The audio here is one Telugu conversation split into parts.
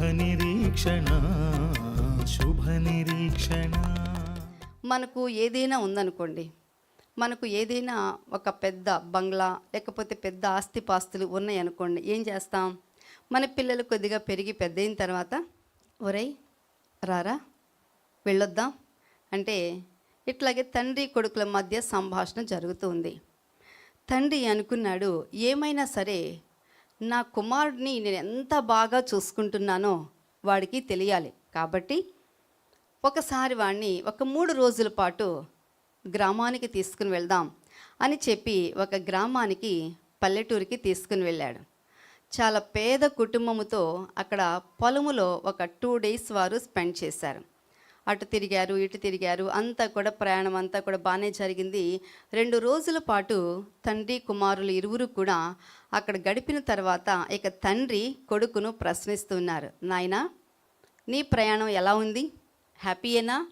నిరీక్షణ శుభ నిరీక్షణ మనకు ఏదైనా ఉందనుకోండి మనకు ఏదైనా ఒక పెద్ద బంగ్లా లేకపోతే పెద్ద ఆస్తిపాస్తులు ఉన్నాయనుకోండి ఏం చేస్తాం? మన పిల్లలు కొద్దిగా పెరిగి పెద్ద అయిన తర్వాత ఒరై రారా వెళ్ళొద్దాం. అంటే ఇట్లాగే తండ్రి కొడుకుల మధ్య సంభాషణ జరుగుతుంది తండ్రి అనుకున్నాడు ఏమైనా సరే నా కుమారుడిని నేను ఎంత బాగా చూసుకుంటున్నానో వాడికి తెలియాలి. కాబట్టి ఒకసారి వాడిని ఒక మూడు రోజుల పాటు గ్రామానికి తీసుకుని వెళ్దాం అని చెప్పి ఒక గ్రామానికి పల్లెటూరికి తీసుకుని వెళ్ళాడు. చాలా పేద కుటుంబముతో అక్కడ పొలములో ఒక టూ డేస్ వారు స్పెండ్ చేశారు. అటు తిరిగారు ఇటు తిరిగారు. అంతా కూడా ప్రయాణం అంతా కూడా బాగానే జరిగింది. రెండు రోజుల పాటు తండ్రి కుమారులు ఇరువురు కూడా అక్కడ గడిపిన తర్వాత ఇక తండ్రి కొడుకును ప్రశ్నిస్తున్నారు. నాయనా నీ ప్రయాణం ఎలా ఉంది? హ్యాపీయేనా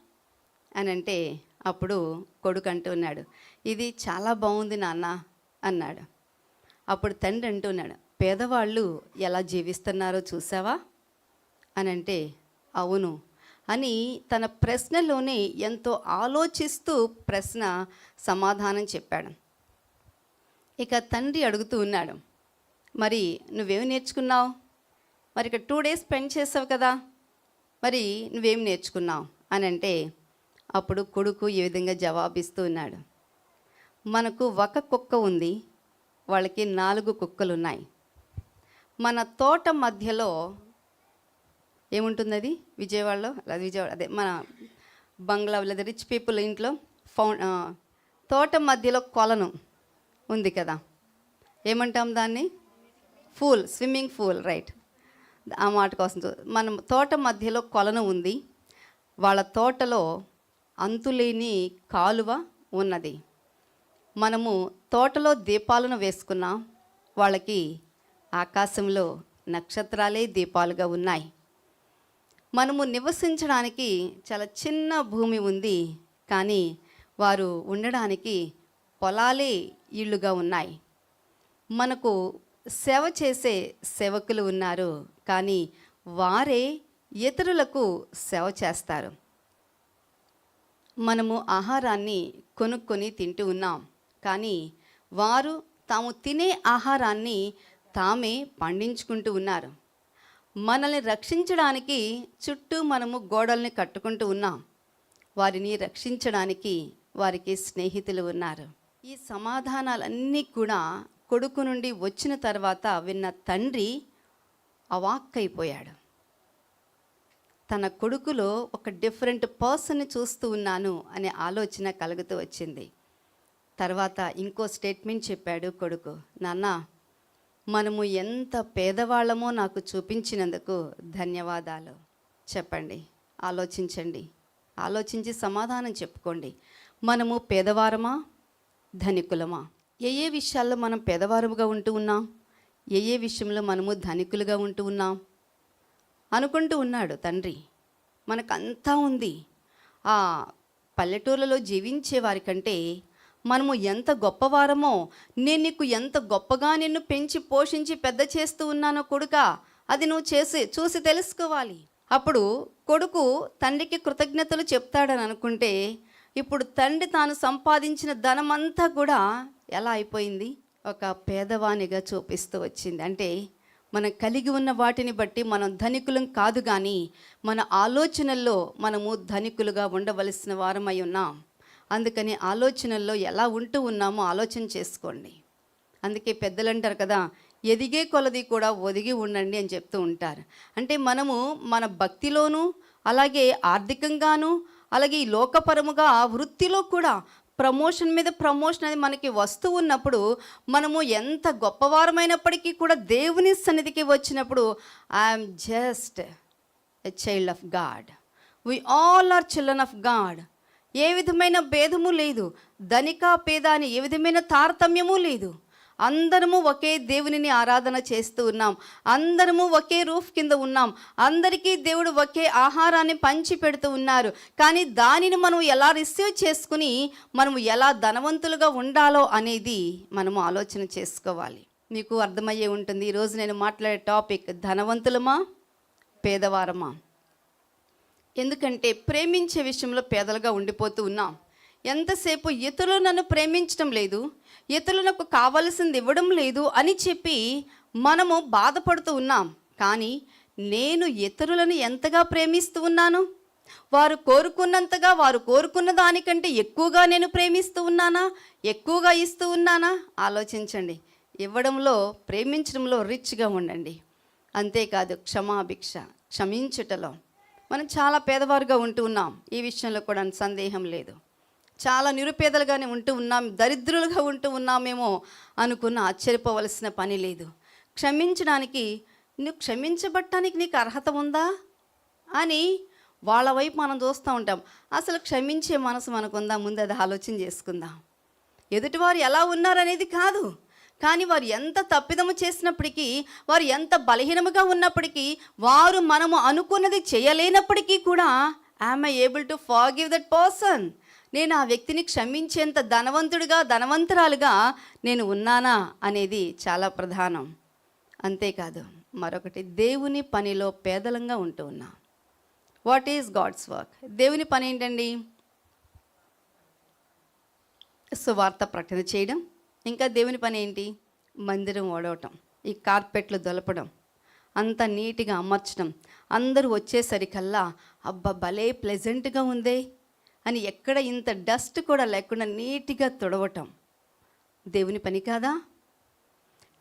అని అంటే అప్పుడు కొడుకు అంటున్నాడు ఇది చాలా బాగుంది నాన్న అన్నాడు. అప్పుడు తండ్రి అంటున్నాడు పేదవాళ్ళు ఎలా జీవిస్తున్నారో చూసావా? అని అంటే అవును అని తన ప్రశ్నలోనే ఎంతో ఆలోచిస్తూ ప్రశ్న సమాధానం చెప్పాడు. ఇక తండ్రి అడుగుతూ ఉన్నాడు మరి నువ్వేం నేర్చుకున్నావు? మరి ఇక టూ డేస్ స్పెండ్ చేసావు కదా మరి నువ్వేం నేర్చుకున్నావు? అని అంటే అప్పుడు కొడుకు ఈ విధంగా జవాబిస్తూ ఉన్నాడు మనకు ఒక కుక్క ఉంది వాళ్ళకి నాలుగు కుక్కలు ఉన్నాయి మన తోట మధ్యలో ఏముంటుంది అది విజయవాడలో? అది విజయవాడ అదే మన బంగ్లా లేదా రిచ్ పీపుల్ ఇంట్లో ఫౌ తోట మధ్యలో కొలను ఉంది కదా. ఏమంటాం దాన్ని? Pool swimming pool right. ఆ మాట కోసం మనం తోట మధ్యలో కొలను ఉంది. వాళ్ళ తోటలో అంతులేని కాలువ ఉన్నది. మనము తోటలో దీపాలను వేసుకున్నాం వాళ్ళకి ఆకాశంలో నక్షత్రాలే దీపాలుగా ఉన్నాయి. మనము నివసించడానికి చాలా చిన్న భూమి ఉంది కానీ వారు ఉండడానికి పొలాలే ఇళ్ళుగా ఉన్నాయి. మనకు సేవ చేసే సేవకులు ఉన్నారు కానీ వారే ఇతరులకు సేవ చేస్తారు. మనము ఆహారాన్ని కొనుక్కొని తింటూ ఉన్నాం కానీ వారు తాము తినే ఆహారాన్ని తామే పండించుకుంటూ ఉన్నారు. మనల్ని రక్షించడానికి చుట్టూ మనము గోడల్ని కట్టుకుంటూ ఉన్నాం. వారిని రక్షించడానికి వారికి స్నేహితులు ఉన్నారు. ఈ సమాధానాలన్నీ కూడా కొడుకు నుండి వచ్చిన తర్వాత విన్న తండ్రి అవాక్కైపోయాడు. తన కొడుకులో ఒక డిఫరెంట్ పర్సన్ని చూస్తూ ఉన్నాను అనే ఆలోచన కలుగుతూ వచ్చింది. తర్వాత ఇంకో స్టేట్మెంట్ చెప్పాడు కొడుకు. నాన్న మనము ఎంత పేదవాళ్ళమో నాకు చూపించినందుకు ధన్యవాదాలు. చెప్పండి ఆలోచించండి. ఆలోచించి సమాధానం చెప్పుకోండి. మనము పేదవారమా? ధనికులమా? ఏ ఏ విషయాల్లో మనం పేదవారముగా ఉంటూ ఉన్నాం? ఏ ఏ విషయంలో మనము ధనికులుగా ఉంటూ ఉన్నాం? అనుకుంటూ ఉన్నాడు తండ్రి. మనకంతా ఉంది. ఆ పల్లెటూర్లలో జీవించే వారికంటే మనము ఎంత గొప్పవారమో నేను నీకు ఎంత గొప్పగా నిన్ను పెంచి పోషించి పెద్ద చేస్తూ ఉన్నానో కొడుక అది నువ్వు చేసి చూసి తెలుసుకోవాలి. అప్పుడు కొడుకు తండ్రికి కృతజ్ఞతలు చెప్తాడని అనుకుంటే ఇప్పుడు తండ్రి తాను సంపాదించిన ధనమంతా కూడా ఎలా అయిపోయింది? ఒక పేదవానిగా చూపిస్తూ వచ్చింది. అంటే మనం కలిగి ఉన్న వాటిని బట్టి మనం ధనికులం కాదు కానీ మన ఆలోచనల్లో మనము ధనికులుగా ఉండవలసిన వారమై ఉన్నాం. అందుకని ఆలోచనల్లో ఎలా ఉంటూ ఉన్నామో ఆలోచన చేసుకోండి. అందుకే పెద్దలు అంటారు కదా ఎదిగే కొలది కూడా ఒదిగి ఉండండి అని చెప్తూ ఉంటారు. అంటే మనము మన భక్తిలోనూ అలాగే ఆర్థికంగాను అలాగే ఈ లోకపరముగా వృత్తిలో కూడా ప్రమోషన్ మీద ప్రమోషన్ అనేది మనకి వస్తూ ఉన్నప్పుడు మనము ఎంత గొప్పవారమైనప్పటికీ కూడా దేవుని సన్నిధికి వచ్చినప్పుడు I'm just a child of God. We all are children of God. ఏ విధమైన భేదము లేదు. ధనిక పేద అని ఏ విధమైన తారతమ్యము లేదు. అందరము ఒకే దేవునిని ఆరాధన చేస్తూ ఉన్నాం. అందరము ఒకే రూఫ్ కింద ఉన్నాం. అందరికీ దేవుడు ఒకే ఆహారాన్ని పంచి పెడుతూ ఉన్నారు. కానీ దానిని మనం ఎలా రిసీవ్ చేసుకుని మనము ఎలా ధనవంతులుగా ఉండాలో అనేది మనము ఆలోచన చేసుకోవాలి. మీకు అర్థమయ్యే ఉంటుంది. ఈరోజు నేను మాట్లాడే టాపిక్ ధనవంతులమా? పేదవారమా? ఎందుకంటే ప్రేమించే విషయంలో పేదలుగా ఉండిపోతూ ఉన్నాం. ఎంతసేపు ఇతరులు నన్ను ప్రేమించడం లేదు ఇతరులు నాకు కావలసింది ఇవ్వడం లేదు అని చెప్పి మనము బాధపడుతూ ఉన్నాం. కానీ నేను ఇతరులను ఎంతగా ప్రేమిస్తూ ఉన్నాను? వారు కోరుకున్నంతగా వారు కోరుకున్న దానికంటే ఎక్కువగా నేను ప్రేమిస్తూ ఉన్నానా? ఎక్కువగా ఇస్తూ ఉన్నానా? ఆలోచించండి. ఇవ్వడంలో ప్రేమించడంలో రిచ్గా ఉండండి. అంతేకాదు క్షమాభిక్ష క్షమించుటలో. మనం చాలా పేదవారుగా ఉంటూ ఉన్నాం. ఈ విషయంలో కూడా సందేహం లేదు. చాలా నిరుపేదలుగానే ఉంటూ ఉన్నాం దరిద్రులుగా ఉంటూ ఉన్నామేమో అనుకున్న ఆశ్చర్యపోవలసిన పని లేదు. క్షమించడానికి నువ్వు క్షమించబట్టానికి నీకు అర్హత ఉందా? అని వాళ్ళ వైపు మనం చూస్తూ ఉంటాం. అసలు క్షమించే మనసు మనకుందా? ముందు అది ఆలోచన చేసుకుందాం. ఎదుటివారు ఎలా ఉన్నారనేది కాదు. కానీ వారు ఎంత తప్పిదము చేసినప్పటికీ వారు ఎంత బలహీనముగా ఉన్నప్పటికీ వారు మనము అనుకున్నది చేయలేనప్పటికీ కూడా I'm able to far that person నేను ఆ వ్యక్తిని క్షమించేంత ధనవంతుడిగా ధనవంతురాలుగా నేను ఉన్నానా? అనేది చాలా ప్రధానం. అంతేకాదు మరొకటి దేవుని పనిలో పేదలంగా ఉంటూ ఉన్నా. వాట్ ఈజ్ గాడ్స్ వర్క్ దేవుని పని ఏంటండి? సువార్త ప్రకటన చేయడం. ఇంకా దేవుని పని ఏంటి? మందిరం ఓడవటం ఈ కార్పెట్లు దొలపడం అంత నీట్గా అమర్చడం. అందరూ వచ్చేసరికల్లా అబ్బా భలే ప్లెజెంట్గా ఉందే అని ఎక్కడ ఇంత డస్ట్ కూడా లేకుండా నీట్గా తుడవటం. దేవుని పని కాదా?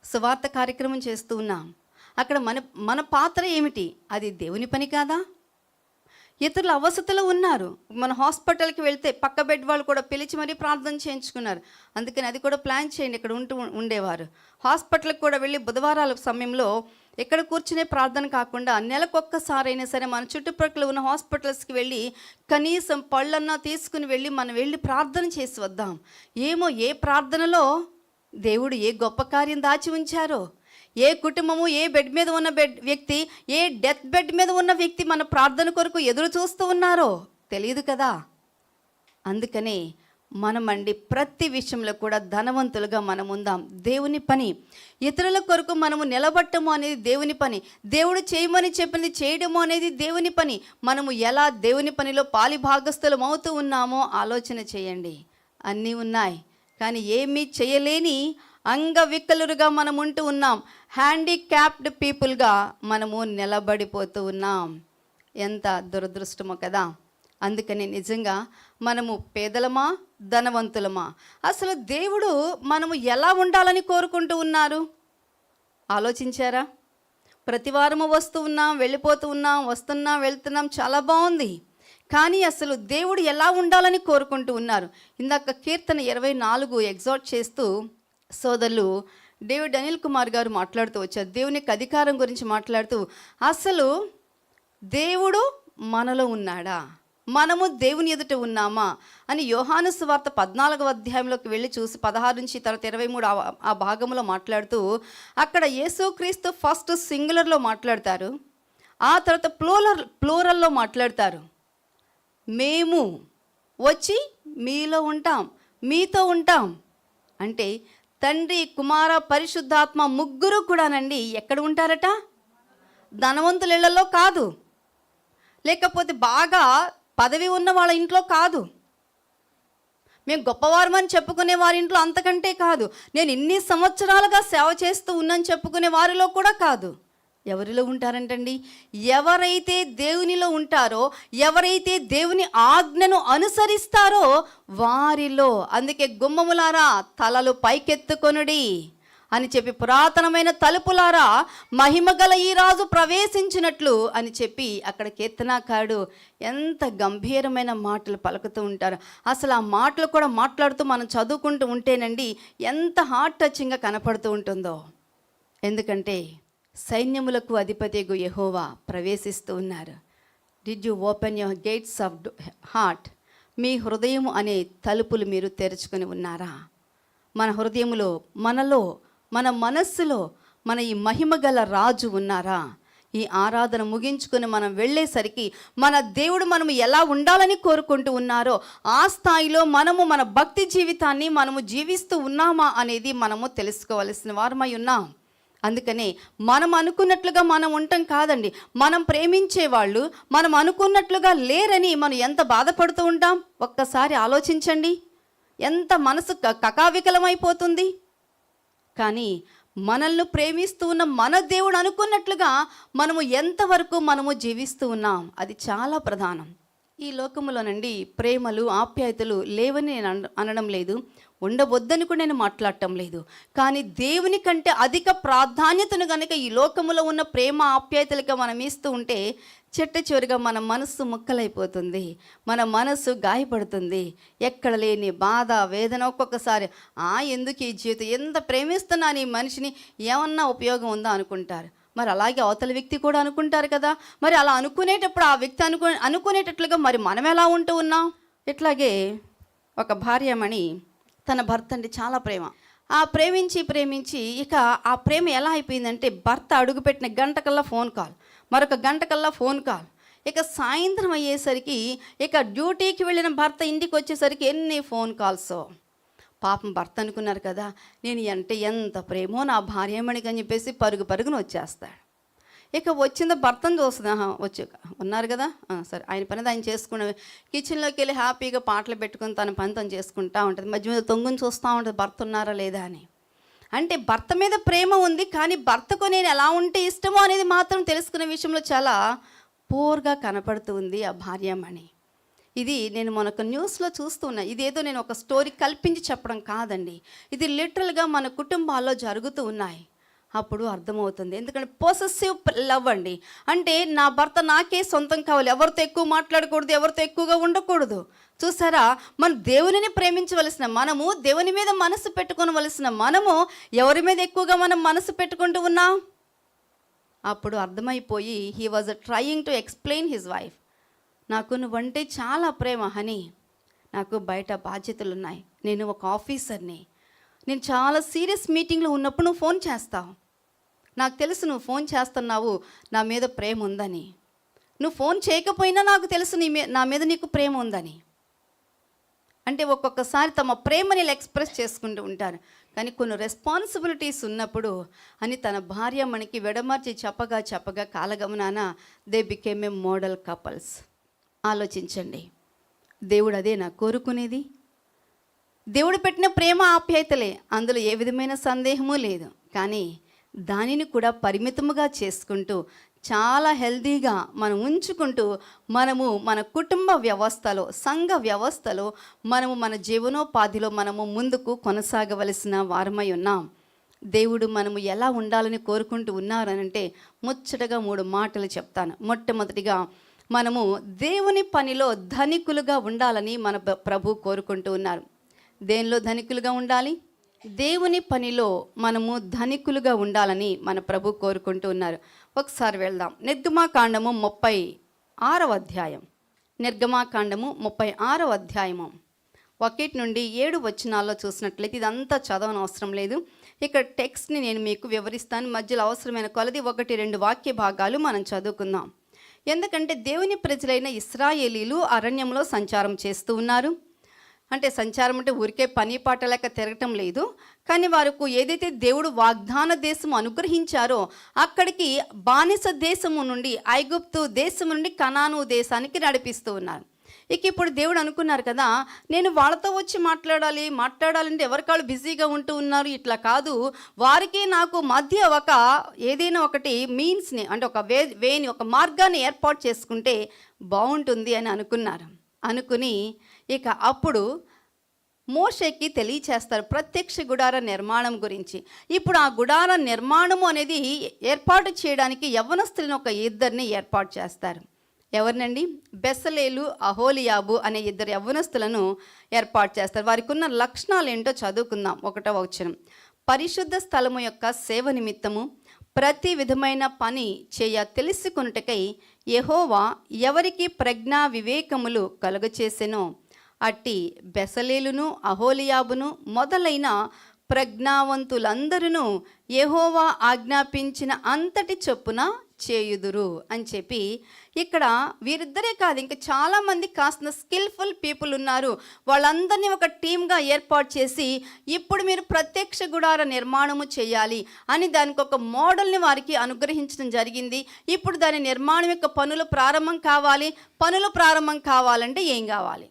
సువార్త కార్యక్రమం చేస్తూ ఉన్నాం. అక్కడ మన మన పాత్ర ఏమిటి? అది దేవుని పని కాదా? ఇతరుల అవసతులు ఉన్నారు. మన హాస్పిటల్కి వెళ్తే పక్క బెడ్ వాళ్ళు కూడా పిలిచి మరీ ప్రార్థన చేయించుకున్నారు. అందుకని అది కూడా ప్లాన్ చేయండి ఇక్కడ ఉంటూ ఉండేవారు. హాస్పిటల్కి కూడా వెళ్ళి బుధవారాల సమయంలో ఎక్కడ కూర్చునే ప్రార్థన కాకుండా నెలకొక్కసారైనా సరే మన చుట్టుపక్కల ఉన్న హాస్పిటల్స్కి వెళ్ళి కనీసం పళ్ళన్నా తీసుకుని వెళ్ళి మనం వెళ్ళి ప్రార్థన చేసి వద్దాం. ఏమో ఏ ప్రార్థనలో దేవుడు ఏ గొప్ప కార్యం దాచి ఉంచారో. ఏ కుటుంబము ఏ బెడ్ మీద ఉన్న బెడ్ వ్యక్తి ఏ డెత్ బెడ్ మీద ఉన్న వ్యక్తి మన ప్రార్థన కొరకు ఎదురు చూస్తూ ఉన్నారో తెలియదు కదా? అందుకనే మనమండి ప్రతి విషయంలో కూడా ధనవంతులుగా మనం ఉందాం. దేవుని పని. ఇతరుల కొరకు మనము నిలబట్టము అనేది దేవుని పని. దేవుడు చేయమని చెప్పింది చేయడము అనేది దేవుని పని. మనము ఎలా దేవుని పనిలో పాలి భాగస్థులం అవుతూ ఉన్నామో ఆలోచన చేయండి. అన్నీ ఉన్నాయి. కానీ ఏమీ చేయలేని అంగవికలురుగా మనం ఉంటూ ఉన్నాం. హ్యాండిక్యాప్డ్ పీపుల్గా మనము నిలబడిపోతూ ఉన్నాం. ఎంత దురదృష్టమో కదా. అందుకని నిజంగా మనము పేదలమా ధనవంతులమా? అసలు దేవుడు మనము ఎలా ఉండాలని కోరుకుంటూ ఉన్నారు? ఆలోచించారా? ప్రతి వారము వస్తూ ఉన్నాం వెళ్ళిపోతూ ఉన్నాం వస్తున్నాం వెళ్తున్నాం చాలా బాగుంది. కానీ అసలు దేవుడు ఎలా ఉండాలని కోరుకుంటూ ఉన్నారు? ఇందాక కీర్తన ఇరవై నాలుగు ఎగ్జాట్ చేస్తూ సోదరులు డేవిడ్ అనిల్ కుమార్ గారు మాట్లాడుతూ వచ్చారు. దేవునికి అధికారం గురించి మాట్లాడుతూ అసలు దేవుడు మనలో ఉన్నాడా? మనము దేవుని ఎదుట ఉన్నామా? అని యోహాను సువార్త పద్నాలుగవ అధ్యాయంలోకి వెళ్ళి చూసి పదహారు నుంచి తర్వాత ఇరవై మూడు ఆ- భాగంలో మాట్లాడుతూ అక్కడ యేసుక్రీస్తు ఫస్ట్ సింగులర్లో మాట్లాడతారు. ఆ తర్వాత ప్లోలర్ ప్లోరల్లో మాట్లాడతారు. మేము వచ్చి మీలో ఉంటాం మీతో ఉంటాం. అంటే తండ్రి కుమార పరిశుద్ధాత్మ ముగ్గురు కూడానండి ఎక్కడ ఉంటారట? ధనవంతుల ఇళ్ళలో కాదు. లేకపోతే బాగా పదవి ఉన్న వాళ్ళ ఇంట్లో కాదు. మేము గొప్పవారమని చెప్పుకునే వారి ఇంట్లో అంతకంటే కాదు. నేను ఇన్ని సంవత్సరాలుగా సేవ చేస్తూ ఉన్నాను చెప్పుకునే వారిలో కూడా కాదు. ఎవరిలో ఉంటారంటండి? ఎవరైతే దేవునిలో ఉంటారో ఎవరైతే దేవుని ఆజ్ఞను అనుసరిస్తారో వారిలో అందుకే గుమ్మములారా తలలు పైకెత్తుకొనుడి అని చెప్పి పురాతనమైన తలుపులారా మహిమగల ఈ రాజు ప్రవేశించినట్లు అని చెప్పి అక్కడ కీర్తనాకారుడు ఎంత గంభీరమైన మాటలు పలుకుతూ ఉంటారు. అసలు ఆ మాటలు కూడా మాట్లాడుతూ మనం చదువుకుంటూ ఉంటేనండి ఎంత హార్ట్ టచింగ్గా కనపడుతూ ఉంటుందో. ఎందుకంటే సైన్యములకు అధిపతిగు యహోవా ప్రవేశిస్తూ ఉన్నారు. Did you open your gates of heart మీ హృదయం అనే తలుపులు మీరు తెరుచుకొని ఉన్నారా? మన హృదయములో మనలో మన మనస్సులో మన ఈ మహిమగల రాజు ఉన్నారా? ఈ ఆరాధన ముగించుకొని మనం వెళ్ళేసరికి మన దేవుడు మనం ఎలా ఉండాలని కోరుకుంటూ ఉన్నారో ఆ స్థాయిలో మనము మన భక్తి జీవితాన్ని మనము జీవిస్తూ ఉన్నామా అనేది మనము తెలుసుకోవలసిన వారమై ఉన్నాం. అందుకనే మనం అనుకున్నట్లుగా మనం ఉంటాం కాదండి. మనం ప్రేమించే వాళ్ళు మనం అనుకున్నట్లుగా లేరని మనం ఎంత బాధపడుతూ ఉంటాం? ఒక్కసారి ఆలోచించండి. ఎంత మనసు క- కకావికలమైపోతుంది. కానీ మనల్ని ప్రేమిస్తూ ఉన్న మన దేవుడు అనుకున్నట్లుగా మనము ఎంతవరకు మనము జీవిస్తూ ఉన్నాం? అది చాలా ప్రధానం. ఈ లోకములోనండి ప్రేమలు ఆప్యాయతలు లేవని నేను అన- అనడం లేదు. ఉండవద్దని కూడా నేను మాట్లాడటం లేదు. కానీ దేవుని కంటే అధిక ప్రాధాన్యతను కనుక ఈ లోకములో ఉన్న ప్రేమ ఆప్యాయతలుగా మనం ఇస్తూ ఉంటే చెట్ట చివరిగా మన మనస్సు ముక్కలైపోతుంది. మన మనస్సు గాయపడుతుంది. ఎక్కడ లేని బాధ వేదన ఒక్కొక్కసారి ఆ ఎందుకు ఈ జీవితం? ఎంత ప్రేమిస్తున్నాను ఈ మనిషిని? ఏమన్నా ఉపయోగం ఉందా? అనుకుంటారు. మరి అలాగే అవతల వ్యక్తి కూడా అనుకుంటారు కదా. మరి అలా అనుకునేటప్పుడు ఆ వ్యక్తి అనుకు అనుకునేటట్లుగా మరి మనం ఎలా ఉంటూ ఉన్నాం? ఇట్లాగే ఒక భార్యమణి తన భర్త అంటే చాలా ప్రేమ. ఆ ప్రేమించి ప్రేమించి ఇక ఆ ప్రేమ ఎలా అయిపోయిందంటే భర్త అడుగుపెట్టిన గంట కల్లా ఫోన్ కాల్ మరొక గంట కల్లా ఫోన్ కాల్. ఇక సాయంత్రం అయ్యేసరికి ఇక డ్యూటీకి వెళ్ళిన భర్త ఇంటికి వచ్చేసరికి ఎన్ని ఫోన్ కాల్స్. పాపం భర్త అనుకున్నారు కదా నేను అంటే ఎంత ప్రేమో నా భార్యమణికి అని చెప్పేసి పరుగు పరుగున వచ్చేస్తాడు. ఇక వచ్చింది భర్తను చూస్తుంది. వచ్చి ఉన్నారు కదా? సరే. ఆయన పని ఆయన చేసుకునే కిచెన్లోకి వెళ్ళి హ్యాపీగా పాటలు పెట్టుకుని తన పని తను చేసుకుంటా ఉంటుంది. మధ్య మీద తొంగుని చూస్తూ ఉంటుంది. భర్త ఉన్నారా లేదా అని. అంటే భర్త మీద ప్రేమ ఉంది కానీ భర్తకు నేను ఎలా ఉంటే ఇష్టమో అనేది మాత్రం తెలుసుకునే విషయంలో చాలా పూర్గా కనపడుతుంది ఆ భార్యమణి ఇది నేను మనొక న్యూస్లో చూస్తున్నా. ఇదేదో నేను ఒక స్టోరీ కల్పించి చెప్పడం కాదండి. ఇది లిటరల్గా మన కుటుంబాల్లో జరుగుతూ ఉన్నాయి. అప్పుడు అర్థమవుతుంది. ఎందుకంటే పొసెసివ్ లవ్ అండి. అంటే నా భర్త నాకే సొంతం కావాలి. ఎవరితో ఎక్కువ మాట్లాడకూడదు ఎవరితో ఎక్కువగా ఉండకూడదు. చూసారా? మన దేవునిని ప్రేమించవలసిన మనము దేవుని మీద మనసు పెట్టుకోవలసిన మనము ఎవరి మీద ఎక్కువగా మనం మనసు పెట్టుకుంటూ ఉన్నాం? అప్పుడు అర్థమైపోయి he was trying to explain his wife నాకు నువ్వంటే చాలా ప్రేమ హనీ నాకు బయట బాధ్యతలు ఉన్నాయి నేను ఒక ఆఫీసర్ని నేను చాలా సీరియస్ మీటింగ్లో ఉన్నప్పుడు నువ్వు ఫోన్ చేస్తావు. నాకు తెలుసు నువ్వు ఫోన్ చేస్తున్నావు నా మీద ప్రేమ ఉందని. నువ్వు ఫోన్ చేయకపోయినా నాకు తెలుసు నీ మీ- నా మీద నీకు ప్రేమ ఉందని. అంటే ఒక్కొక్కసారి తమ ప్రేమని ఎక్స్ప్రెస్ చేసుకుంటూ ఉంటారు. కానీ కొన్ని రెస్పాన్సిబిలిటీస్ ఉన్నప్పుడు అని తన భార్య మనకి విడమర్చి చెప్పగా చెప్పగా కాలగమనాన they became a model couples. ఆలోచించండి. దేవుడు అదే నా కోరుకునేది. దేవుడు పెట్టిన ప్రేమ ఆప్యాయతలే. అందులో ఏ విధమైన సందేహము లేదు. కానీ దానిని కూడా పరిమితముగా చేసుకుంటూ చాలా హెల్దీగా మనం ఉంచుకుంటూ మనము మన కుటుంబ వ్యవస్థలో సంఘ వ్యవస్థలో మనము మన జీవనోపాధిలో మనము ముందుకు కొనసాగవలసిన వారమై ఉన్నాం. దేవుడు మనము ఎలా ఉండాలని కోరుకుంటూ ఉన్నారనంటే ముచ్చటగా మూడు మాటలు చెప్తాను. మొట్టమొదటిగా మనము దేవుని పనిలో ధనికులుగా ఉండాలని మన ప్రభు కోరుకుంటూ ఉన్నారు. దేనిలో ధనికులుగా ఉండాలి? దేవుని పనిలో మనము ధనికులుగా ఉండాలని మన ప్రభు కోరుకుంటూ ఉన్నారు. ఒకసారి వెళ్దాం. నిర్గమాకాండము ముప్పై ఆరవ అధ్యాయం. నిర్గమాకాండము ముప్పై ఆరవ అధ్యాయము. ఒకటి నుండి ఏడు వచనాల్లో చూసినట్లయితే ఇదంతా చదవని అవసరం లేదు. ఇక్కడ టెక్స్ట్ని నేను మీకు వివరిస్తాను. మధ్యలో అవసరమైన కొలది ఒకటి రెండు వాక్య భాగాలు మనం చదువుకుందాం. ఎందుకంటే దేవుని ప్రజలైన ఇస్రాయేలీలు అరణ్యంలో సంచారం చేస్తూ ఉన్నారు. అంటే సంచారం అంటే ఊరికే పని పాట లేక తిరగటం లేదు. కానీ వారికి ఏదైతే దేవుడు వాగ్దాన దేశం అనుగ్రహించారో అక్కడికి బానిస దేశము నుండి ఐగుప్తు దేశం నుండి కనాను దేశానికి నడిపిస్తూ ఉన్నారు. ఇక ఇప్పుడు దేవుడు అనుకున్నారు కదా నేను వాళ్ళతో వచ్చి మాట్లాడాలి మాట్లాడాలంటే ఎవరికాళ్ళు బిజీగా ఉంటూ ఉన్నారు? ఇట్లా కాదు. వారికి నాకు మధ్య ఒక ఏదైనా ఒకటి మీన్స్ని అంటే ఒక వే వేని ఒక మార్గాన్ని ఏర్పాటు చేసుకుంటే బాగుంటుంది అని అనుకున్నారు. అనుకుని ఇక అప్పుడు మోషేకి తెలియచేస్తారు ప్రత్యక్ష గుడార నిర్మాణం గురించి. ఇప్పుడు ఆ గుడార నిర్మాణము అనేది ఏర్పాటు చేయడానికి యవ్వనస్తులను ఒక ఇద్దరిని ఏర్పాటు చేస్తారు. ఎవరినండి? బెసలేలు అహోలియాబు అనే ఇద్దరు యవ్వనస్తులను ఏర్పాటు చేస్తారు. వారికి ఉన్న లక్షణాలు ఏంటో చదువుకుందాం. ఒకటో వచనం. పరిశుద్ధ స్థలము యొక్క సేవ నిమిత్తము ప్రతి విధమైన పని చేయ తెలుసుకున్నటకై యహోవా ఎవరికి ప్రజ్ఞా వివేకములు కలుగచేసెనో అట్టి బెసలేలును అహోలియాబును మొదలైన ప్రజ్ఞావంతులందరూ యహోవా ఆజ్ఞాపించిన అంతటి చొప్పున చేయుదురు అని చెప్పి ఇక్కడ వీరిద్దరే కాదు ఇంకా చాలామంది కాస్త స్కిల్ఫుల్ పీపుల్ ఉన్నారు. వాళ్ళందరినీ ఒక టీమ్గా ఏర్పాటు చేసి ఇప్పుడు మీరు ప్రత్యక్ష గుడార నిర్మాణము చేయాలి అని దానికి ఒక మోడల్ని వారికి అనుగ్రహించడం జరిగింది. ఇప్పుడు దాని నిర్మాణం యొక్క పనులు ప్రారంభం కావాలి. పనులు ప్రారంభం కావాలంటే ఏం కావాలి?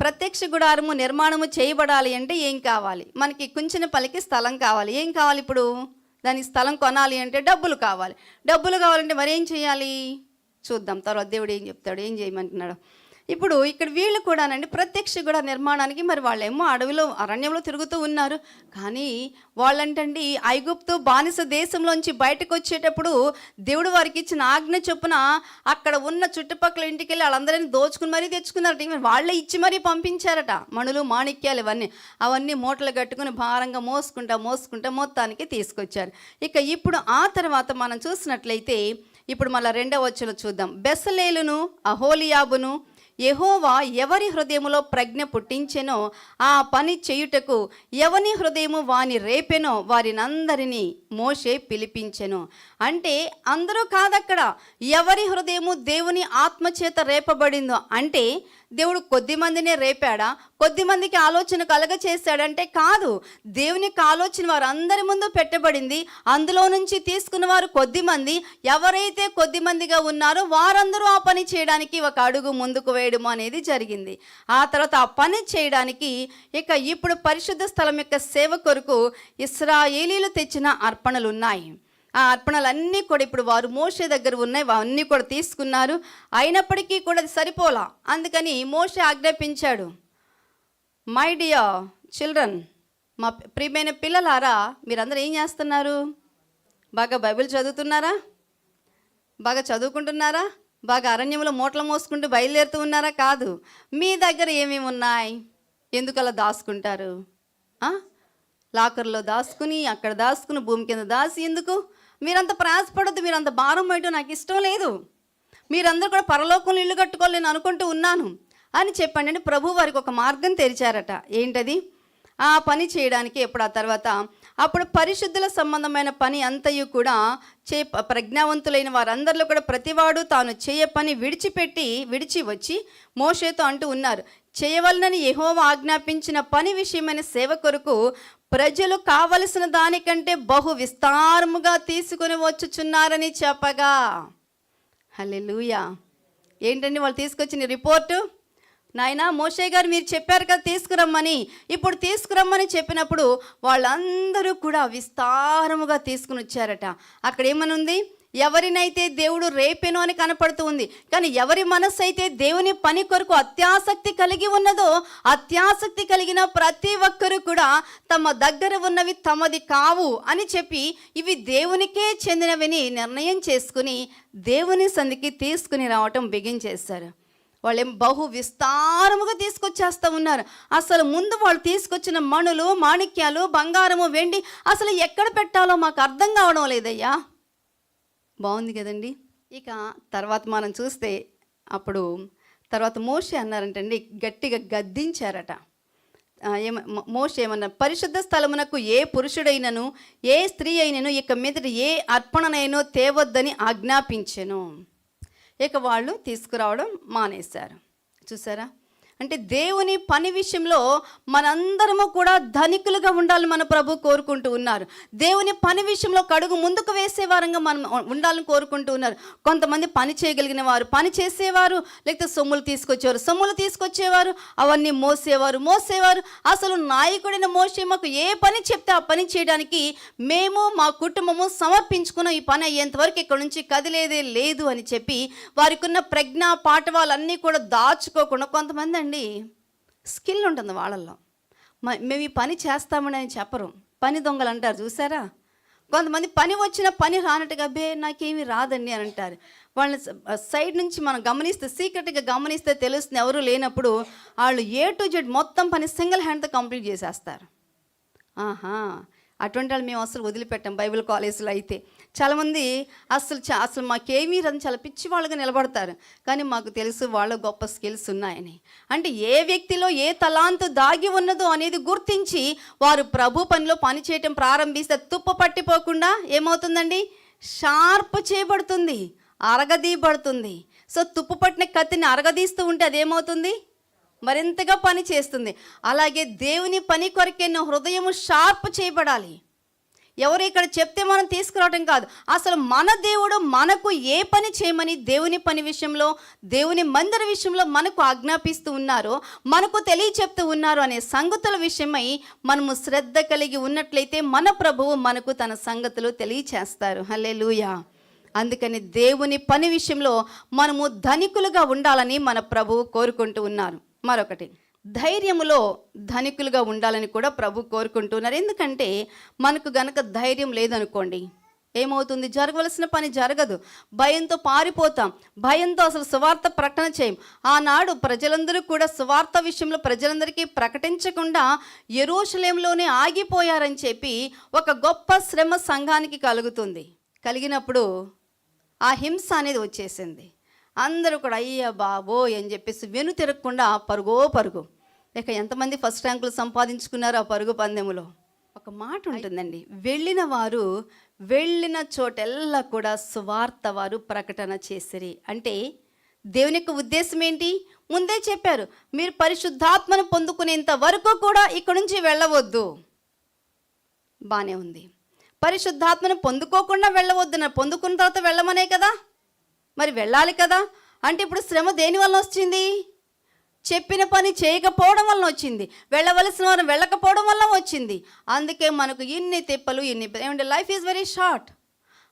ప్రత్యక్ష గుడారము నిర్మాణము చేయబడాలి అంటే ఏం కావాలి? మనకి కుంచిన పలికి స్థలం కావాలి. ఏం కావాలి ఇప్పుడు? దానికి స్థలం కొనాలి అంటే డబ్బులు కావాలి. డబ్బులు కావాలంటే మరి ఏం చేయాలి? చూద్దాం. తర్వాత దేవుడు ఏం చెప్తాడు? ఏం చేయమంటున్నాడు? ఇప్పుడు ఇక్కడ వీళ్ళు కూడానండి ప్రత్యక్ష కూడా నిర్మాణానికి మరి వాళ్ళేమో అడవిలో అరణ్యంలో తిరుగుతూ ఉన్నారు. కానీ వాళ్ళంటండి ఐగుప్తు బానిస దేశంలోంచి బయటకు వచ్చేటప్పుడు దేవుడు వారికి ఇచ్చిన ఆజ్ఞ చొప్పున అక్కడ ఉన్న చుట్టుపక్కల ఇంటికి వెళ్ళి వాళ్ళందరినీ దోచుకుని మరీ తెచ్చుకున్నారట వాళ్ళే ఇచ్చి మరీ పంపించారట. మణులు మాణిక్యాలు ఇవన్నీ. అవన్నీ మూటలు కట్టుకుని భారంగా మోసుకుంటా మోసుకుంటా మొత్తానికి తీసుకొచ్చారు. ఇక ఇప్పుడు ఆ తర్వాత మనం చూసినట్లయితే ఇప్పుడు మళ్ళీ రెండవ వచ్చిన చూద్దాం. బెసలేలును అహోలియాబును యహోవా ఎవరి హృదయములో ప్రజ్ఞ పుట్టించెనో ఆ పని చేయుటకు ఎవని హృదయము వాని రేపెనో వారినందరినీ మోషే పిలిపించెను. అంటే అందరూ కాదక్కడ ఎవరి హృదయము దేవుని ఆత్మచేత రేపబడిందో అంటే దేవుడు కొద్ది మందినే రేపాడా? కొద్ది మందికి ఆలోచన కలగ చేశాడంటే కాదు. దేవునికి ఆలోచన వారు అందరి ముందు పెట్టబడింది. అందులో నుంచి తీసుకున్న వారు కొద్ది మంది. ఎవరైతే కొద్ది మందిగా ఉన్నారో వారందరూ ఆ పని చేయడానికి ఒక అడుగు ముందుకు వేయడం అనేది జరిగింది. ఆ తర్వాత ఆ పని చేయడానికి ఇక ఇప్పుడు పరిశుద్ధ స్థలం యొక్క సేవ కొరకు ఇస్రాయేలీలు తెచ్చిన అర్పణలు ఉన్నాయి ఆ అర్పణలన్నీ కూడా ఇప్పుడు వారు మోషే దగ్గర ఉన్నాయి అవన్నీ కూడా తీసుకున్నారు. అయినప్పటికీ కూడా అది సరిపోలా. అందుకని మోషే ఆజ్ఞాపించాడు మై డియర్ చిల్డ్రన్ మా ప్రియమైన పిల్లలారా మీరందరూ ఏం చేస్తున్నారు? బాగా బైబిల్ చదువుతున్నారా? బాగా చదువుకుంటున్నారా? బాగా అరణ్యంలో మూటలు మోసుకుంటూ బయలుదేరుతూ ఉన్నారా? కాదు. మీ దగ్గర ఏమేమి ఉన్నాయి? ఎందుకలా దాచుకుంటారు? లాకర్లో దాచుకుని అక్కడ దాచుకుని భూమి కింద దాసి ఎందుకు? మీరంత ప్రయాసపడద్దు మీరంత భారం వేయటం నాకు ఇష్టం లేదు. మీరందరూ కూడా పరలోకంలో ఇల్లు కట్టుకోవాలి నేను అనుకుంటూ ఉన్నాను. అని చెప్పండి అంటే ప్రభు వారికి ఒక మార్గం తెరిచారట. ఏంటది? ఆ పని చేయడానికి ఎప్పుడు? ఆ తర్వాత అప్పుడు పరిశుద్ధుల సంబంధమైన పని అంతయు కూడా చే ప్రజ్ఞావంతులైన వారందరిలో కూడా ప్రతివాడు తాను చేయ పని విడిచిపెట్టి విడిచి వచ్చి మోషేతో అంటూ ఉన్నారు. చేయవలనని యహోవ ఆజ్ఞాపించిన పని విషయమైన సేవ కొరకు ప్రజలు కావలసిన దానికంటే బహు విస్తారముగా తీసుకుని వచ్చుచున్నారని చెప్పగా. హల్లెలూయా. ఏంటండి వాళ్ళు తీసుకొచ్చిన రిపోర్టు? నాయనా మోషే గారు మీరు చెప్పారు కదా తీసుకురమ్మని. ఇప్పుడు తీసుకురమ్మని చెప్పినప్పుడు వాళ్ళందరూ కూడా విస్తారముగా తీసుకుని వచ్చారట. అక్కడ ఏమనుంది? ఉంది ఎవరినైతే దేవుడు రేపెను అని కనపడుతూ ఉంది కానీ ఎవరి మనస్సు అయితే దేవుని పని కొరకు అత్యాసక్తి కలిగి ఉన్నదో అత్యాసక్తి కలిగిన ప్రతి ఒక్కరూ కూడా తమ దగ్గర ఉన్నవి తమది కావు అని చెప్పి ఇవి దేవునికే చెందినవని నిర్ణయం చేసుకుని దేవుని సంధికి తీసుకుని రావటం బిగించేశారు వాళ్ళు ఏం బహు విస్తారముగా తీసుకొచ్చేస్తూ ఉన్నారు. అసలు ముందు వాళ్ళు తీసుకొచ్చిన మణులు మాణిక్యాలు బంగారము వెండి అసలు ఎక్కడ పెట్టాలో మాకు అర్థం కావడం లేదయ్యా. బాగుంది కదండి. ఇక తర్వాత మనం చూస్తే అప్పుడు తర్వాత మోషే అన్నారంటండి గట్టిగా గద్దించారట. ఏమ మోష ఏమన్నా పరిశుద్ధ స్థలమునకు ఏ పురుషుడైనను ఏ స్త్రీ అయినను ఇక మీదట ఏ అర్పణనైనో తేవద్దని ఆజ్ఞాపించెను. ఇక వాళ్ళు తీసుకురావడం మానేశారు. చూసారా? అంటే దేవుని పని విషయంలో మనందరము కూడా ధనికులుగా ఉండాలని మన ప్రభు కోరుకుంటూ ఉన్నారు. దేవుని పని విషయంలో కడుగు ముందుకు వేసేవారంగా మనం ఉండాలని కోరుకుంటూ ఉన్నారు. కొంతమంది పని చేయగలిగిన వారు పని చేసేవారు లేకపోతే సొమ్ములు తీసుకొచ్చేవారు సొమ్ములు తీసుకొచ్చేవారు అవన్నీ మోసేవారు మోసేవారు. అసలు నాయకుడైన మోసే మాకు ఏ పని చెప్తే ఆ పని చేయడానికి మేము మా కుటుంబము సమర్పించుకున్న ఈ పని అయ్యేంతవరకు ఇక్కడ నుంచి కదిలేదే లేదు అని చెప్పి వారికి ఉన్న ప్రజ్ఞ పాఠవాలన్నీ కూడా దాచుకోకుండా కొంతమంది చూడండి స్కిల్ ఉంటుంది వాళ్ళల్లో. మ- మేము ఈ పని చేస్తామని అని చెప్పరు. పని దొంగలు అంటారు చూసారా? కొంతమంది పని వచ్చిన పని రానట్టుగా బే నాకేమీ రాదండి అని అంటారు. వాళ్ళని సైడ్ నుంచి మనం గమనిస్తే సీక్రెట్గా గమనిస్తే తెలుస్తుంది ఎవరు లేనప్పుడు వాళ్ళు ఏ టు జెడ్ మొత్తం పని సింగిల్ హ్యాండ్తో కంప్లీట్ చేసేస్తారు. ఆహా! అటువంటి వాళ్ళు మేము అసలు వదిలిపెట్టాం బైబిల్ కాలేజీలో అయితే. చాలామంది అసలు చా అసలు మాకేమీ రని చాలా పిచ్చి వాళ్ళుగా నిలబడతారు. కానీ మాకు తెలుసు వాళ్ళ గొప్ప స్కిల్స్ ఉన్నాయని. అంటే ఏ వ్యక్తిలో ఏ తలాంతు దాగి ఉన్నదో అనేది గుర్తించి వారు ప్రభు పనిలో పని చేయటం ప్రారంభిస్తే తుప్పు పట్టిపోకుండా ఏమవుతుందండి? షార్ప్ చేయబడుతుంది అరగదీయబడుతుంది. సో తుప్పు పట్టిన కత్తిని అరగదీస్తూ ఉంటే అదేమవుతుంది? మరింతగా పని చేస్తుంది. అలాగే దేవుని పని కొరకే హృదయము షార్ప్ చేయబడాలి. ఎవరు ఇక్కడ చెప్తే మనం తీసుకురావటం కాదు. అసలు మన దేవుడు మనకు ఏ పని చేయమని దేవుని పని విషయంలో దేవుని మందిర విషయంలో మనకు ఆజ్ఞాపిస్తూ ఉన్నారో మనకు తెలియచెప్తూ ఉన్నారు అనే సంగతుల విషయమై మనము శ్రద్ధ కలిగి ఉన్నట్లయితే మన ప్రభువు మనకు తన సంగతులు తెలియచేస్తారు. హలే అందుకని దేవుని పని విషయంలో మనము ధనికులుగా ఉండాలని మన ప్రభువు కోరుకుంటూ ఉన్నారు. మరొకటి. ధైర్యములో ధనికులుగా ఉండాలని కూడా ప్రభు కోరుకుంటున్నారు. ఎందుకంటే మనకు గనక ధైర్యం లేదనుకోండి ఏమవుతుంది? జరగవలసిన పని జరగదు. భయంతో పారిపోతాం. భయంతో అసలు సువార్త ప్రకటన చేయం. ఆనాడు ప్రజలందరూ కూడా సువార్త విషయంలో ప్రజలందరికీ ప్రకటించకుండా ఎరోషలేంలోనే ఆగిపోయారని చెప్పి ఒక గొప్ప శ్రమ సంఘానికి కలుగుతుంది. కలిగినప్పుడు ఆ హింస అనేది వచ్చేసింది. అందరూ కూడా అయ్యా బాబోయ్ అని చెప్పేసి వెను తిరగకుండా పరుగో పరుగు. లేక ఎంతమంది ఫస్ట్ ర్యాంకులు సంపాదించుకున్నారు ఆ పరుగు పందెములో? ఒక మాట ఉంటుందండి. వెళ్ళిన వారు వెళ్ళిన చోటెల్లా కూడా సువార్త వారు ప్రకటన చేసిరి. అంటే దేవుని యొక్క ఉద్దేశం ఏంటి? ముందే చెప్పారు మీరు పరిశుద్ధాత్మను పొందుకునేంత వరకు కూడా ఇక్కడ నుంచి వెళ్ళవద్దు. బాగానే ఉంది. పరిశుద్ధాత్మను పొందుకోకుండా వెళ్ళవద్దు. పొందుకున్న తర్వాత వెళ్ళమనే కదా? మరి వెళ్ళాలి కదా? అంటే ఇప్పుడు శ్రమ దేని వల్ల వచ్చింది? చెప్పిన పని చేయకపోవడం వలన వచ్చింది. వెళ్ళవలసిన వారు వెళ్ళకపోవడం వల్ల వచ్చింది. అందుకే మనకు ఇన్ని తిప్పలు ఇన్ని ఏమంటే లైఫ్ ఈజ్ వెరీ షార్ట్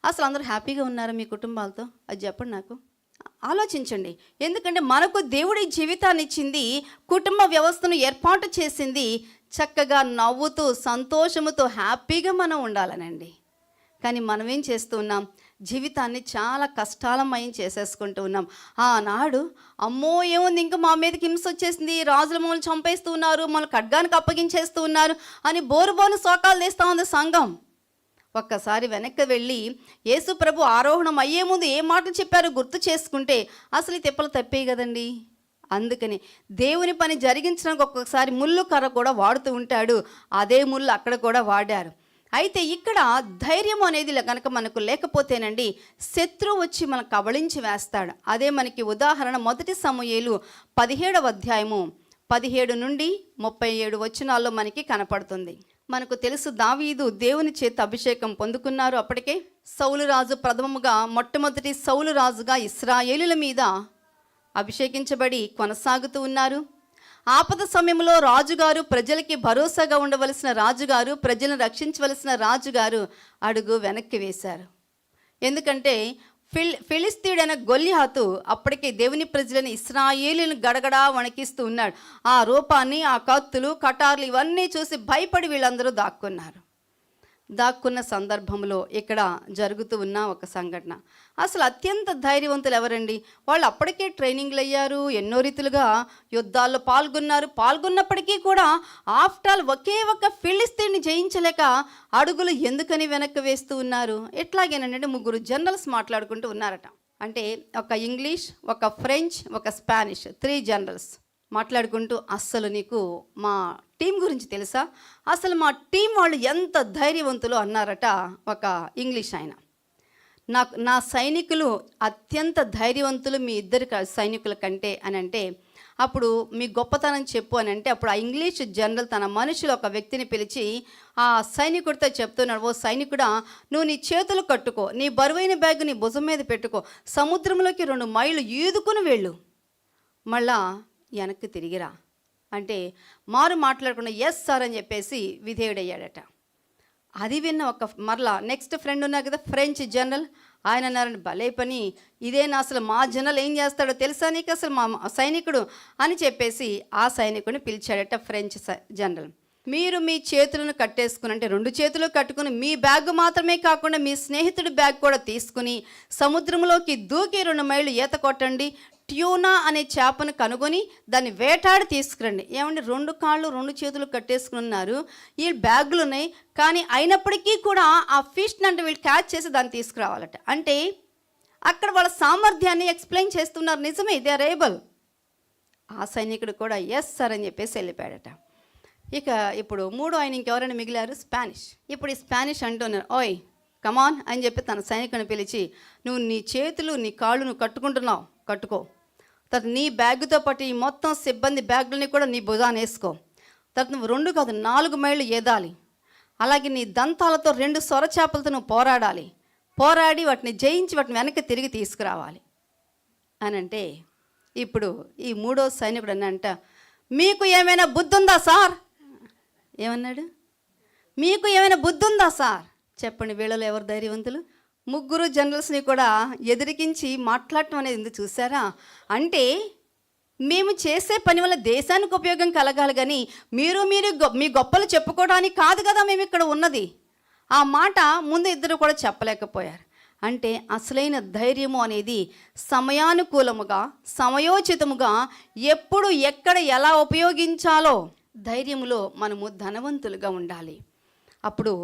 అసలు అందరూ హ్యాపీగా ఉన్నారు మీ కుటుంబాలతో? అది చెప్పండి నాకు. ఆలోచించండి. ఎందుకంటే మనకు దేవుడి జీవితాన్ని ఇచ్చింది కుటుంబ వ్యవస్థను ఏర్పాటు చేసింది చక్కగా నవ్వుతూ సంతోషముతో హ్యాపీగా మనం ఉండాలనండి. కానీ మనం ఏం చేస్తున్నాం జీవితాన్ని చాలా కష్టాలమయం చేసేసుకుంటూ ఉన్నాం. ఆనాడు అమ్మో ఏముంది? ఇంకా మా మీదకి హింస వచ్చేసింది. రాజులు మమ్మల్ని చంపేస్తూ ఉన్నారు. మమ్మల్ని ఖడ్గానికి అప్పగించేస్తూ ఉన్నారు అని బోరుబోను శోకాలు తీస్తూ ఉంది సంఘం. ఒక్కసారి వెనక్కి వెళ్ళి యేసు ప్రభు ఆరోహణం అయ్యే ముందు ఏ మాటలు చెప్పారో గుర్తు చేసుకుంటే అసలు ఈ తిప్పలు తప్పే కదండి? అందుకని దేవుని పని జరిగించడానికి ఒక్కొక్కసారి ముళ్ళు కర్ర కూడా వాడుతూ ఉంటాడు. అదే ముళ్ళు అక్కడ కూడా వాడారు. అయితే ఇక్కడ ధైర్యం అనేది కనుక మనకు లేకపోతేనండి శత్రువు వచ్చి మనకు కబళించి వేస్తాడు. అదే మనకి ఉదాహరణ మొదటి సమూయేలు పదిహేడవ అధ్యాయము పదిహేడు నుండి ముప్పై ఏడు వచనాల్లో మనకి కనపడుతుంది. మనకు తెలుసు దావీదు దేవుని చేత అభిషేకం పొందుకున్నారు అప్పటికే. సౌలురాజు ప్రథమముగా మొట్టమొదటి సౌలురాజుగా ఇస్రాయేలుల మీద అభిషేకించబడి కొనసాగుతూ ఉన్నారు. ఆపద సమయంలో రాజుగారు ప్రజలకి భరోసాగా ఉండవలసిన రాజుగారు ప్రజలను రక్షించవలసిన రాజుగారు అడుగు వెనక్కి వేశారు. ఎందుకంటే ఫిల్ ఫిలిస్తీయుడైన గొల్లిహాతు అప్పటికే దేవుని ప్రజలను ఇస్రాయేలును గడగడా వణికిస్తూ ఉన్నాడు. ఆ రూపాన్ని ఆ కత్తులు కటార్లు ఇవన్నీ చూసి భయపడి వీళ్ళందరూ దాక్కున్నారు. దాక్కున్న సందర్భంలో ఇక్కడ జరుగుతూ ఉన్న ఒక సంఘటన. అసలు అత్యంత ధైర్యవంతులు ఎవరండి? వాళ్ళు అప్పటికే ట్రైనింగ్లు అయ్యారు ఎన్నో రీతులుగా యుద్ధాల్లో పాల్గొన్నారు. పాల్గొన్నప్పటికీ కూడా ఆఫ్టర్ ఆల్ ఒకే ఒక ఫిలిస్తీన్ని జయించలేక అడుగులు ఎందుకని వెనక్కి వేస్తూ ఉన్నారు? ఎట్లాగేనంటే ముగ్గురు జనరల్స్ మాట్లాడుకుంటూ ఉన్నారట. అంటే ఒక ఇంగ్లీష్ ఒక ఫ్రెంచ్ ఒక స్పానిష్ త్రీ జనరల్స్ మాట్లాడుకుంటూ అస్సలు నీకు మా టీం గురించి తెలుసా? అసలు మా టీం వాళ్ళు ఎంత ధైర్యవంతులు అన్నారట ఒక ఇంగ్లీష్ ఆయన. నాకు నా సైనికులు అత్యంత ధైర్యవంతులు మీ ఇద్దరు సైనికుల కంటే అని అంటే అప్పుడు మీ గొప్పతనం చెప్పు అని అంటే అప్పుడు ఆ ఇంగ్లీష్ జనరల్ తన మనుషులు ఒక వ్యక్తిని పిలిచి ఆ సైనికుడితో చెప్తున్నాడు ఓ సైనికుడా నువ్వు నీ చేతులు కట్టుకో నీ బరువైన బ్యాగ్ నీ భుజం మీద పెట్టుకో సముద్రంలోకి రెండు మైళ్ళు ఈదుకుని వెళ్ళు. మళ్ళా వెనక్కి తిరిగిరా. అంటే మారు మాట్లాడకుండా ఎస్ సార్ అని చెప్పేసి విధేయుడయ్యాడట. అది విన్న ఒక మరలా నెక్స్ట్ ఫ్రెండ్ ఉన్నారు కదా ఫ్రెంచ్ జనరల్ ఆయన అన్నారని భలే పని. ఇదేనా అసలు మా జనరల్ ఏం చేస్తాడో తెలుసా నీకు? అసలు మా సైనికుడు అని చెప్పేసి ఆ సైనికుడిని పిలిచాడట ఫ్రెంచ్ సై- జనరల్ మీరు మీ చేతులను కట్టేసుకుని అంటే రెండు చేతులు కట్టుకుని మీ బ్యాగ్ మాత్రమే కాకుండా మీ స్నేహితుడి బ్యాగ్ కూడా తీసుకుని సముద్రంలోకి దూకి రెండు మైళ్ళు ఈత కొట్టండి. ట్యూనా అనే చేపను కనుగొని దాన్ని వేటాడి తీసుకురండి. ఏమంటే రెండు కాళ్ళు రెండు చేతులు కట్టేసుకుని ఉన్నారు ఈ బ్యాగులు ఉన్నాయి కానీ అయినప్పటికీ కూడా ఆ ఫిష్ని అంటే వీళ్ళు క్యాచ్ చేసి దాన్ని తీసుకురావాలట. అంటే అక్కడ వాళ్ళ సామర్థ్యాన్ని ఎక్స్ప్లెయిన్ చేస్తున్నారు. నిజమే దే ఆర్ ఏబుల్ ఆ సైనికుడు కూడా ఎస్ సార్ అని చెప్పేసి వెళ్ళిపోయాడట. ఇక ఇప్పుడు మూడు ఆయన ఇంకెవరైనా మిగిలారు? స్పానిష్. ఇప్పుడు ఈ స్పానిష్ అంటున్నారు ఓయ్ కమాన్ అని చెప్పి తన సైనికుని పిలిచి నువ్వు నీ చేతులు నీ కాళ్ళు నువ్వు కట్టుకుంటున్నావు. కట్టుకో. తర్వాత నీ బ్యాగుతో పాటు ఈ మొత్తం సిబ్బంది బ్యాగులని కూడా నీ భుజాన్ని వేసుకో. తర్వాత నువ్వు రెండు కాదు నాలుగు మైళ్ళు ఏదాలి. అలాగే నీ దంతాలతో రెండు సొరచేపలతో నువ్వు పోరాడాలి. పోరాడి వాటిని జయించి వాటిని వెనక్కి తిరిగి తీసుకురావాలి. అని అంటే ఇప్పుడు ఈ మూడో సైనికుడు అన్నంట మీకు ఏమైనా బుద్ధి ఉందా సార్? ఏమన్నాడు? మీకు ఏమైనా బుద్ధి ఉందా సార్? చెప్పండి వీళ్ళలో ఎవరు ధైర్యవంతులు? ముగ్గురు జనరల్స్ని కూడా ఎదిరికించి మాట్లాడటం అనేది ఎందుకు చూసారా అంటే మేము చేసే పని వల్ల దేశానికి ఉపయోగం కలగాలి కానీ మీరు మీరు మీ గొప్పలు చెప్పుకోవడానికి కాదు కదా మేము ఇక్కడ ఉన్నది. ఆ మాట ముందు ఇద్దరు కూడా చెప్పలేకపోయారు. అంటే అసలైన ధైర్యము అనేది సమయానుకూలముగా సమయోచితముగా ఎప్పుడు ఎక్కడ ఎలా ఉపయోగించాలో ధైర్యములో మనము ధనవంతులుగా ఉండాలి. అప్పుడు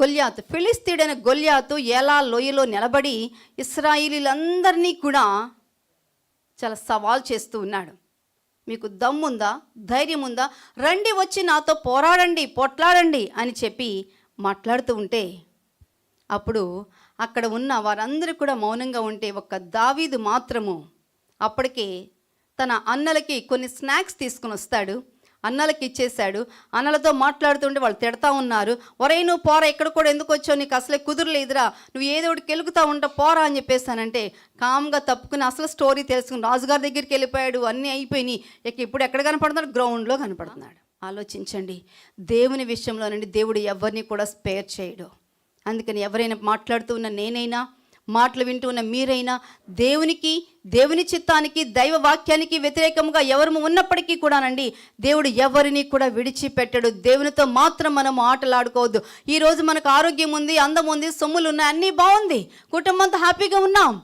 గొల్యాతు ఫిలిస్తీడైన గొల్యాతు ఎలా లోయలో నిలబడి ఇస్రాయిలీలందరినీ కూడా చాలా సవాల్ చేస్తూ ఉన్నాడు. మీకు దమ్ముందా? ధైర్యం ఉందా రండి వచ్చి నాతో పోరాడండి పొట్లాడండి అని చెప్పి మాట్లాడుతూ ఉంటే అప్పుడు అక్కడ ఉన్న వారందరూ కూడా మౌనంగా ఉంటే ఒక్క దావీదు మాత్రము అప్పటికే తన అన్నలకి కొన్ని స్నాక్స్ తీసుకుని వస్తాడు అన్నలకి ఇచ్చేశాడు. అన్నలతో మాట్లాడుతుంటే వాళ్ళు తిడతా ఉన్నారు. ఒరే నువ్వు పోరా ఇక్కడ కూడా ఎందుకు వచ్చావు? నీకు అసలే కుదురలేదురా నువ్వు ఏదో ఒకటి కెలుకుతా ఉంటా పోరా అని చెప్పేసానంటే కామ్గా తప్పుకుని అసలు స్టోరీ తెలుసుకుని రాజుగారి దగ్గరికి వెళ్ళిపోయాడు. అన్నీ అయిపోయినాయి. ఇక ఇప్పుడు ఎక్కడ కనపడుతున్నాడు? గ్రౌండ్లో కనపడుతున్నాడు. ఆలోచించండి. దేవుని విషయంలోనండి దేవుడు ఎవరిని కూడా స్పేర్ చేయడు. అందుకని ఎవరైనా మాట్లాడుతూ ఉన్న నేనైనా మాటలు వింటూ ఉన్న మీరైనా దేవునికి దేవుని చిత్తానికి దైవ వాక్యానికి వ్యతిరేకంగా ఎవరు ఉన్నప్పటికీ కూడానండి దేవుడు ఎవరిని కూడా విడిచిపెట్టడు. దేవునితో మాత్రం మనం ఆటలాడుకోవద్దు. ఈరోజు మనకు ఆరోగ్యం ఉంది అందం ఉంది సొమ్ములు ఉన్నాయి అన్నీ బాగుంది. కుటుంబంతో హ్యాపీగా ఉన్నాం.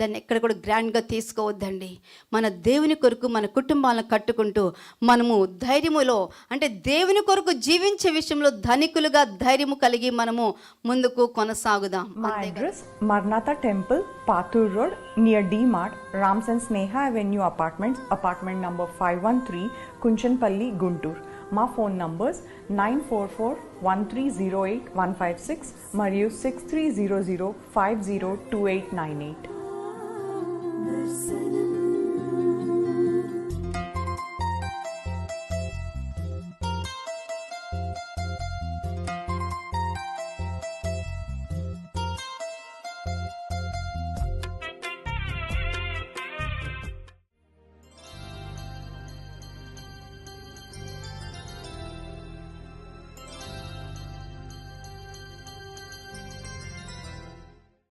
దాన్ని ఎక్కడ కూడా గ్రాండ్గా తీసుకోవద్దండి. మన దేవుని కొరకు మన కుటుంబాలను కట్టుకుంటూ మనము ధైర్యములో అంటే దేవుని కొరకు జీవించే విషయంలో ధనికులుగా ధైర్యము కలిగి మనము ముందుకు కొనసాగుదాం. My address Marnatha Temple, Pathur Road, near D Mart, Rams and Sneha Avenue Apartments, apartment number 513, Kunchanpalli, Guntur. మా phone numbers nine four four one three zero eight one five six మరియు six three zero zero five zero two eight nine eight Senin